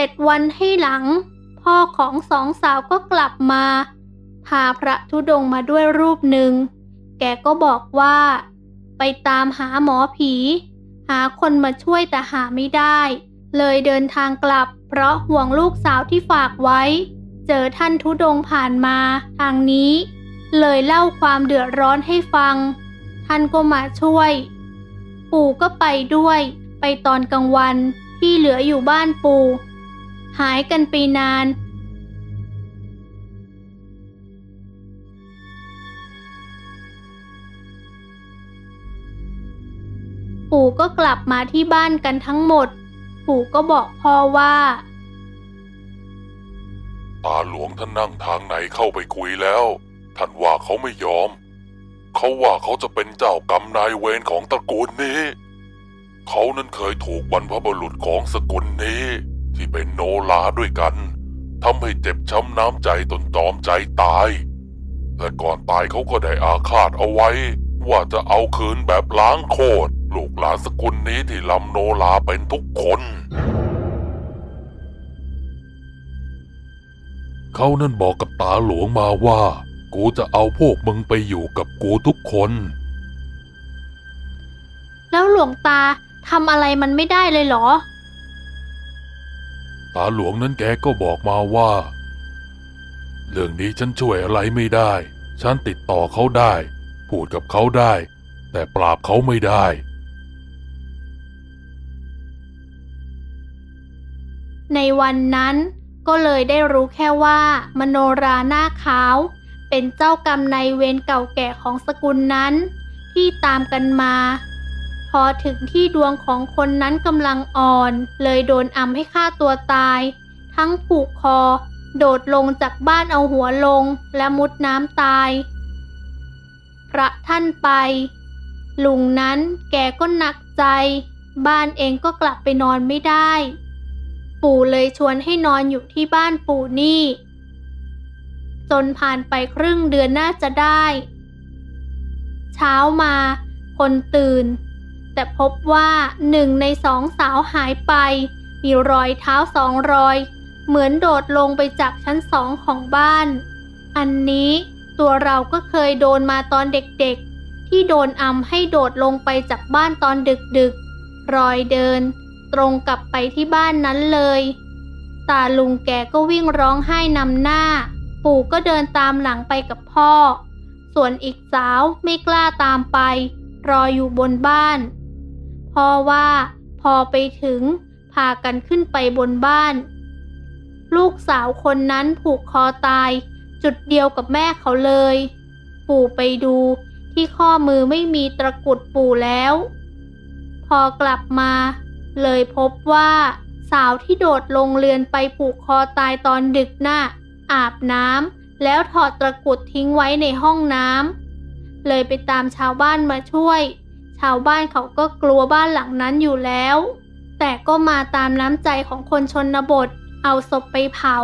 เจ็ดวันให้หลัง พ่อของสองสาวก็กลับมา พาพระธุดงค์มาด้วยรูปหนึ่ง แกก็บอกว่า ไปตามหาหมอผี หาคนมาช่วยแต่หาไม่ได้ เลยเดินทางกลับ เพราะห่วงลูกสาวที่ฝากไว้ เจอท่านธุดงค์ผ่านมาทางนี้ เลยเล่าความเดือดร้อนให้ฟัง ท่านก็มาช่วย ปู่ก็ไปด้วย ไปตอนกลางวันที่เหลืออยู่บ้านปู่ หายกันไปนาน ปู่ก็กลับมาที่บ้านกันทั้งหมด ปู่ก็บอกพ่อว่า ตาหลวงท่านนั่งทางไหนเข้าไปคุยแล้ว ท่านว่าเขาไม่ยอม เขาว่าเขาจะเป็นเจ้ากรรมนายเวรของตระกูลนี้ เขานั้นเคยถูกบรรพบุรุษของสกุลนี้ ที่เป็นโนลาด้วยกันทำให้เจ็บช้ำน้ำใจจนตอมใจตาย และก่อนตายเขาก็ได้อาฆาตเอาไว้ ว่าจะเอาคืนแบบล้างโคตรลูกหลานสกุลนี้ที่ลำโนลาเป็นทุกคน เขานั่นบอกกับตาหลวงมาว่า กูจะเอาพวกมึงไปอยู่กับกูทุกคน แล้วหลวงตาทำอะไรมันไม่ได้เลยเหรอ ตาหลวงนั้นแกก็บอกมาว่า เรื่องนี้ฉันช่วยอะไรไม่ได้ ฉันติดต่อเขาได้ พูดกับเขาได้ แต่ปราบเขาไม่ได้ ในวันนั้นก็เลยได้รู้แค่ว่า มโนราหน้าขาว เป็นเจ้ากรรมนายเวรเก่าแก่ของสกุลนั้น ที่ตามกันมา พอถึงที่ดวงของคนนั้นกำลังอ่อน เลยโดนอำให้ฆ่าตัวตาย ทั้งผูกคอ โดดลงจากบ้านเอาหัวลงและมุดน้ำตาย พระท่านไป ลุงนั้นแกก็หนักใจ บ้านเองก็กลับไปนอนไม่ได้ ปู่เลยชวนให้นอนอยู่ที่บ้านปู่นี่ จนผ่านไปครึ่งเดือนน่าจะได้ เช้ามา คนตื่น แต่พบว่าหนึ่งในสองสาวหายไป มีรอยเท้าสองรอย เหมือนโดดลงไปจากชั้นสองของบ้าน อันนี้ตัวเราก็เคยโดนมาตอนเด็กๆ ที่โดนอำให้โดดลงไปจากบ้านตอนดึกๆ รอยเดิน ตรงกลับไปที่บ้านนั้นเลย ตาลุงแกก็วิ่งร้องไห้นำหน้า ปู่ก็เดินตามหลังไปกับพ่อ ส่วนอีกสาวไม่กล้าตามไป รออยู่บนบ้าน พ่อว่า พอไปถึง พากันขึ้นไปบนบ้าน ลูกสาวคนนั้นผูกคอตาย จุดเดียวกับแม่เขาเลย ปู่ไปดูที่ข้อมือไม่มีตะกุดปู่แล้ว พอกลับมา เลยพบว่าสาวที่โดดลงเรือนไปผูกคอตายตอนดึกน่ะ อาบน้ำแล้วถอดตะกุดทิ้งไว้ในห้องน้ำเลยไปตามชาวบ้านมาช่วย ชาวบ้านเขาก็กลัวบ้านหลังนั้นอยู่แล้ว แต่ก็มาตามน้ำใจของคนชนบท เอาศพไปเผา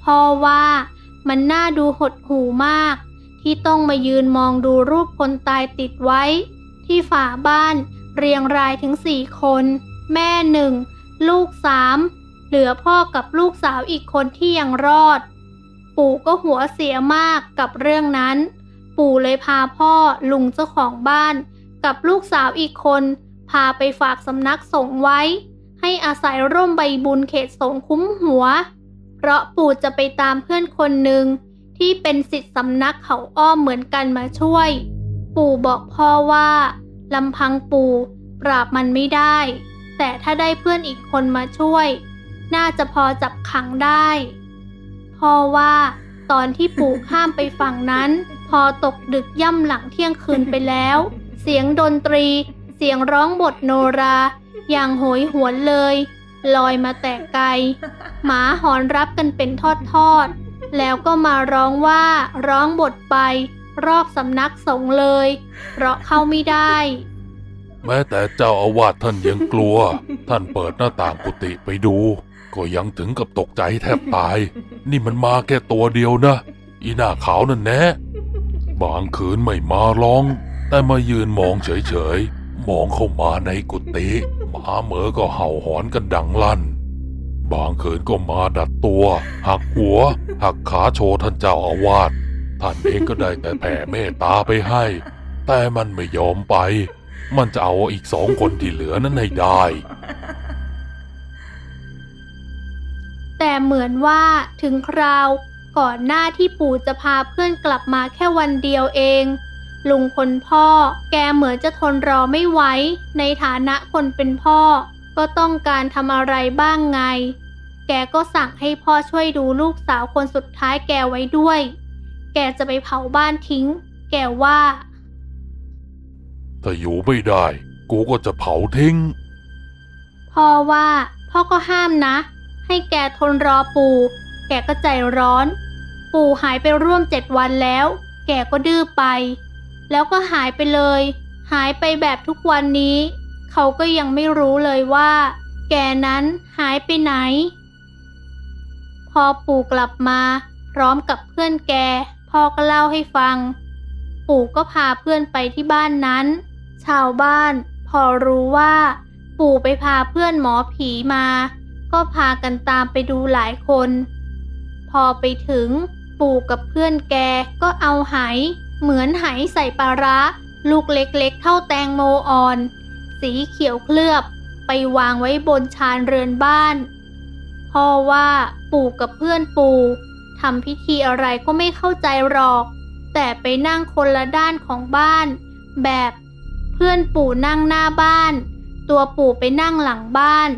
เพ่อว่ามันน่าดูหดหู่มาก ที่ต้องมายืนมองดูรูปคนตายติดไว้ ที่ฝาบ้านเรียงรายถึงสี่คน แม่หนึ่งลูกสามเหลือพ่อกับลูกสาวอีกคนที่ยังรอด ปู่ก็หัวเสียมากกับเรื่องนั้น ปู่เลยพาพ่อลุงเจ้าของบ้าน กับลูกสาวอีกคน พาไปฝากสำนักสงฆ์ไว้ ให้อาศัยร่มใบบุญเขตสงฆ์คุ้มหัว เพราะปู่จะไปตามเพื่อนคนหนึ่งที่เป็นสิทธิสำนักเขาอ้อมเหมือนกันมาช่วย ปู่บอกพ่อว่าลำพังปู่ปราบมันไม่ได้ แต่ถ้าได้เพื่อนอีกคนมาช่วย น่าจะพอจับขังได้พ่อว่าตอนที่ปู่ข้ามไปฝั่งนั้น พอตกดึกย่ำหลังเที่ยงคืนไปแล้ว เสียงดนตรี เสียงร้องบทโนรา อย่างโหยหวนเลย ลอยมาแต่ไกล หมาหอนรับกันเป็นทอดๆ แล้วก็มาร้องว่าร้องบทไป รอบสำนักสงฆ์เลย เพราะเข้าไม่ได้ แม้แต่เจ้าอาวาสท่านยังกลัว ท่านเปิดหน้าต่างกุฏิไปดู ก็ยังถึงกับตกใจแทบตาย นี่มันมาแค่ตัวเดียวนะ อีหน้าขาวนั่นแนะบางคืนไม่มาร้อง แต่มายืนมองเฉยๆ มองเข้ามาในกุฏิหมาเหมอก็เห่าหอนกันดังลั่น บางคืนก็มาดัดตัว หักหัว หักขาโชว์ท่านเจ้าอาวาสท่านเองก็ได้แต่แผ่เมตตาไปให้ แต่มันไม่ยอมไป มันจะเอาอีกสองคนที่เหลือนั้นให้ได้ แต่เหมือนว่าถึงคราวก่อนหน้าที่ปู่จะพาเพื่อนกลับมาแค่วันเดียวเอง ลุงคนพ่อ แกเหมือนจะทนรอไม่ไหวในฐานะคนเป็นพ่อ ก็ต้องการทำอะไรบ้างไง แกก็สั่งให้พ่อช่วยดูลูกสาวคนสุดท้ายแกไว้ด้วย แกจะไปเผาบ้านทิ้ง แกว่า ถ้าอยู่ไม่ได้ กูก็จะเผาทิ้ง พ่อว่า พ่อก็ห้ามนะ ให้แกทนรอปู่ แกก็ใจร้อน ปู่หายไปร่วมเจ็ดวันแล้ว แกก็ดื้อไป แล้วก็หายไปเลย หายไปแบบทุกวันนี้ เขาก็ยังไม่รู้เลยว่า แกนั้นหายไปไหน พอปู่กลับมา พร้อมกับเพื่อนแก พ่อก็เล่าให้ฟัง ปู่ก็พาเพื่อนไปที่บ้านนั้น ชาวบ้าน พอรู้ว่า ปู่ไปพาเพื่อนหมอผีมา ก็พากันตามไปดูหลายคน พอไปถึงปู่กับเพื่อนแกก็เอาไห เหมือนไหใส่ปลาร้า ลูกเล็กๆ เท่าแตงโมอ่อน สีเขียวเคลือบไปวางไว้บนชานเรือนบ้านพ่อว่าปู่กับเพื่อนปู่ทำพิธีอะไรก็ไม่เข้าใจหรอก แต่ไปนั่งคนละด้านของบ้าน แบบเพื่อนปู่นั่งหน้าบ้าน ตัวปู่ไปนั่งหลังบ้าน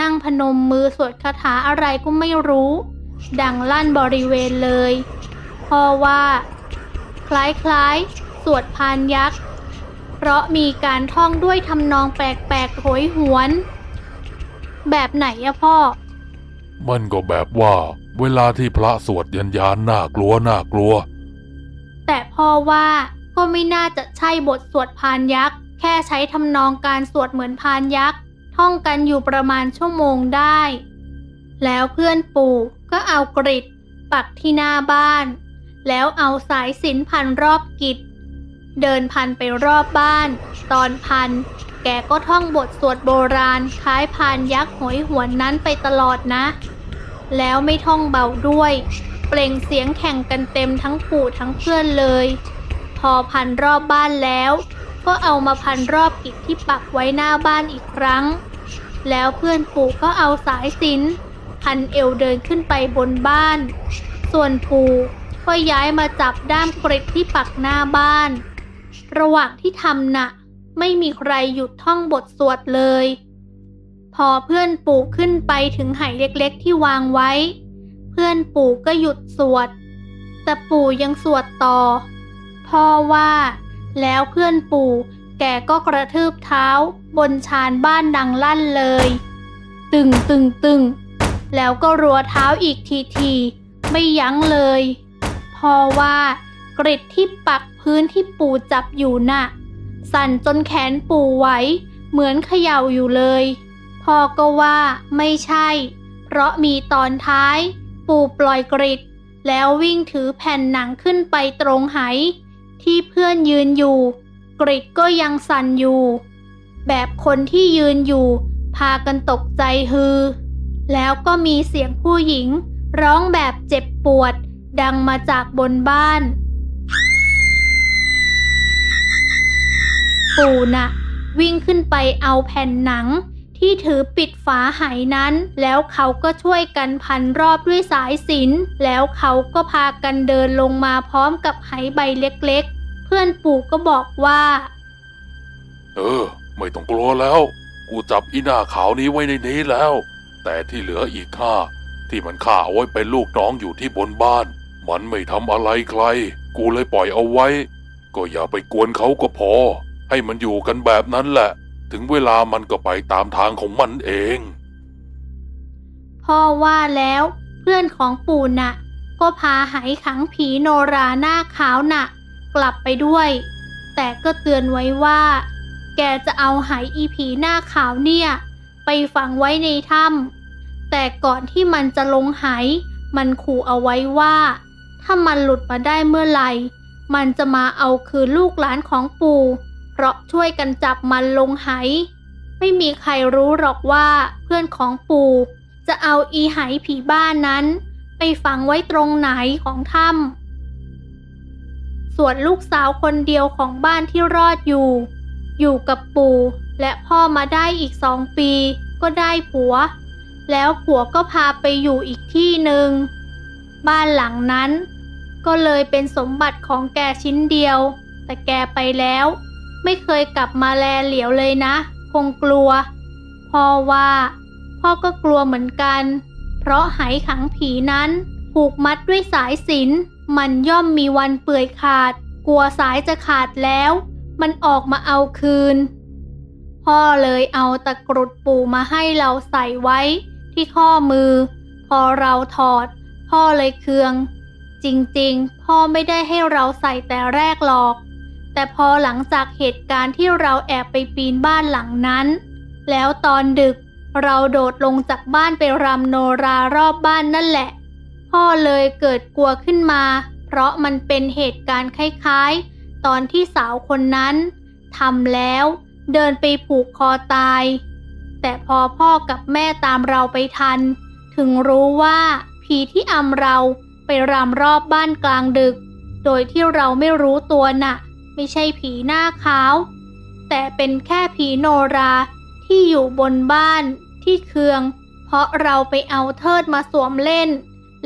นั่งพนมมือสวดคาถาอะไรก็ไม่รู้ ดังลั่นบริเวณเลยพ่อว่า คล้ายๆ สวดพานยักษ์ เพราะมีการท่องด้วยทำนองแปลกๆโหยหวน แบบไหนอะพ่อ มันก็แบบว่าเวลาที่พระสวดยันยานน่ากลัวน่ากลัว แต่พ่อว่าก็ไม่น่าจะใช่บทสวดพานยักษ์ แค่ใช้ทำนองการสวดเหมือนพานยักษ์ ท่องกันอยู่ประมาณชั่วโมงได้ แล้วเพื่อนปู่ก็เอากริดปักที่หน้าบ้าน แล้วเอาสายสินพันรอบกิจ เดินพันไปรอบบ้าน ตอนพัน แกก็ท่องบทสวดโบราณคล้ายพานยักษ์หอยหวนนั้นไปตลอดนะ แล้วไม่ท่องเบาด้วย เปล่งเสียงแข่งกันเต็มทั้งปู่ทั้งเพื่อนเลย พอพันรอบบ้านแล้ว ก็เอามาพันรอบกิจที่ปักไว้หน้าบ้านอีกครั้ง แล้วเพื่อนปู่ก็เอาสายสินพันเอวเดินขึ้นไปบนบ้าน ส่วนปู่ ก็ย้ายมาจับด้ามกริดที่ปักหน้าบ้าน ระหว่างที่ทำน่ะ ไม่มีใครหยุดท่องบทสวดเลย พอเพื่อนปู่ขึ้นไปถึงไหเล็กๆที่วางไว้ เพื่อนปู่ก็หยุดสวด แต่ปู่ยังสวดต่อ พ่อว่าแล้วเพื่อนปู่แกก็กระทืบเท้าบนชานบ้านดังลั่นเลย ตึงตึงตึง แล้วก็รัวเท้าอีกทีที ไม่ยั้งเลย พ่อว่ากริดที่ปักพื้นที่ปู่จับอยู่น่ะ สั่นจนแขนปู่ไหวเหมือนเขย่าอยู่เลย พ่อก็ว่าไม่ใช่ เพราะมีตอนท้าย ปู่ปล่อยกริดแล้ววิ่งถือแผ่นหนังขึ้นไปตรงไห ที่เพื่อนยืนอยู่ กริดก็ยังสั่นอยู่ แบบคนที่ยืนอยู่ พากันตกใจฮือ แล้วก็มีเสียงผู้หญิง ร้องแบบเจ็บปวด ดังมาจากบนบ้าน ปู่น่ะ วิ่งขึ้นไปเอาแผ่นหนัง ที่ถือปิดฝาไหนั้น แล้วเขาก็ช่วยกันพันรอบด้วยสายสินแล้วเขาก็พากันเดินลงมาพร้อมกับไหใบเล็กๆ เพื่อนปู่ก็บอกว่า เออ ไม่ต้องกลัวแล้ว กูจับอีหน้าขาวนี้ไว้ในนี้แล้ว แต่ที่เหลืออีกข้าที่มันฆ่าเอาไว้เป็นลูกน้องอยู่ที่บนบ้าน มันไม่ทำอะไรใคร กูเลยปล่อยเอาไว้ ก็อย่าไปกวนเขาก็พอ ให้มันอยู่กันแบบนั้นแหละ ถึงเวลามันก็ไปตามทางของมันเอง พ่อว่าแล้วเพื่อนของปู่น่ะ ก็พาไหขังผีโนราหน้าขาวน่ะ กลับไปด้วย แต่ก็เตือนไว้ว่า แกจะเอาไหอีผีหน้าขาวเนี่ย ไปฝังไว้ในถ้ำแต่ก่อนที่มันจะลงไหมันขู่เอาไว้ว่า ถ้ามันหลุดมาได้เมื่อไหร่ มันจะมาเอาคืนลูกหลานของปู่ เพราะช่วยกันจับมันลงไห ไม่มีใครรู้หรอกว่าเพื่อนของปู่ จะเอาอีไหผีบ้านนั้น ไปฝังไว้ตรงไหนของถ้ำส่วนลูกสาวคนเดียวของบ้านที่รอดอยู่ อยู่กับปู่และพ่อมาได้อีกสองปี ก็ได้ผัว แล้วผัวก็พาไปอยู่อีกที่หนึ่งบ้านหลังนั้น ก็เลยเป็นสมบัติของแกชิ้นเดียว แต่แกไปแล้ว ไม่เคยกลับมาแลเหลียวเลยนะ คงกลัว พ่อว่า พ่อก็กลัวเหมือนกัน เพราะไหขังผีนั้น ผูกมัดด้วยสายสินมันย่อมมีวันเปื่อยขาด กลัวสายจะขาดแล้ว มันออกมาเอาคืน พ่อเลยเอาตะกรุดปู่มาให้เราใส่ไว้ที่ข้อมือ พอเราถอด พ่อเลยเคือง จริงๆ พ่อไม่ได้ให้เราใส่แต่แรกหรอก แต่พอหลังจากเหตุการณ์ที่เราแอบไปปีนบ้านหลังนั้น แล้วตอนดึกเราโดดลงจากบ้านไปรำโนรารอบบ้านนั่นแหละ พ่อเลยเกิดกลัวขึ้นมา เพราะมันเป็นเหตุการณ์คล้ายๆ ตอนที่สาวคนนั้นทำแล้วเดินไปผูกคอตาย แต่พอพ่อกับแม่ตามเราไปทัน ถึงรู้ว่าผีที่อำเรา รำรอบบ้านกลางดึก โดยที่เราไม่รู้ตัวน่ะ ไม่ใช่ผีหน้าขาว แต่เป็นแค่ผีโนราที่อยู่บนบ้านที่เคือง เพราะเราไปเอาเทิดมาสวมเล่น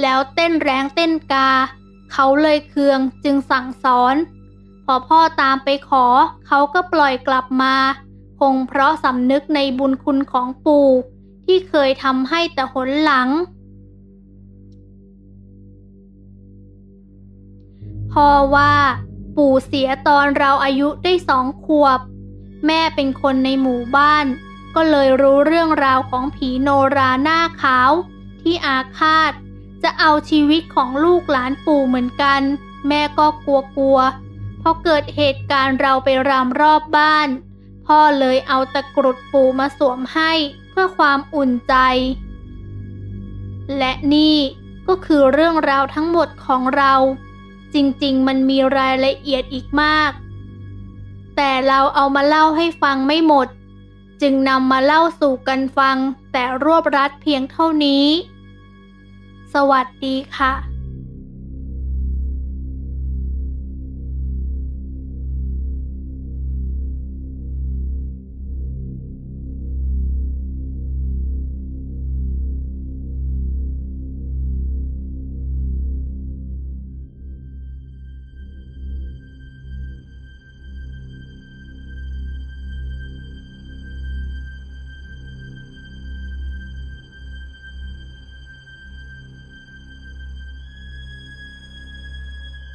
แล้วเต้นแรงเต้นกา เขาเลยเคืองจึงสั่งสอน พอพ่อตามไปขอเขาก็ปล่อยกลับมาคงเพราะสำนึกในบุญคุณของปู่ที่เคยทำให้แต่หนหลัง พ่อว่า ปู่เสียตอนเราอายุได้สองขวบ แม่เป็นคนในหมู่บ้าน ก็เลยรู้เรื่องราวของผีโนราหน้าขาว ที่อาฆาต จะเอาชีวิตของลูกหลานปู่เหมือนกัน แม่ก็กลัวกลัวๆพอเกิดเหตุการณ์เราไปรำรอบบ้าน พ่อเลยเอาตะกรุดปู่มาสวมให้เพื่อความอุ่นใจ และนี่ก็คือเรื่องราวทั้งหมดของเรา จริงๆ มันมีรายละเอียดอีกมาก แต่เราเอามาเล่าให้ฟังไม่หมด จึงนำมาเล่าสู่กันฟัง แต่รวบรัดเพียงเท่านี้ สวัสดีค่ะ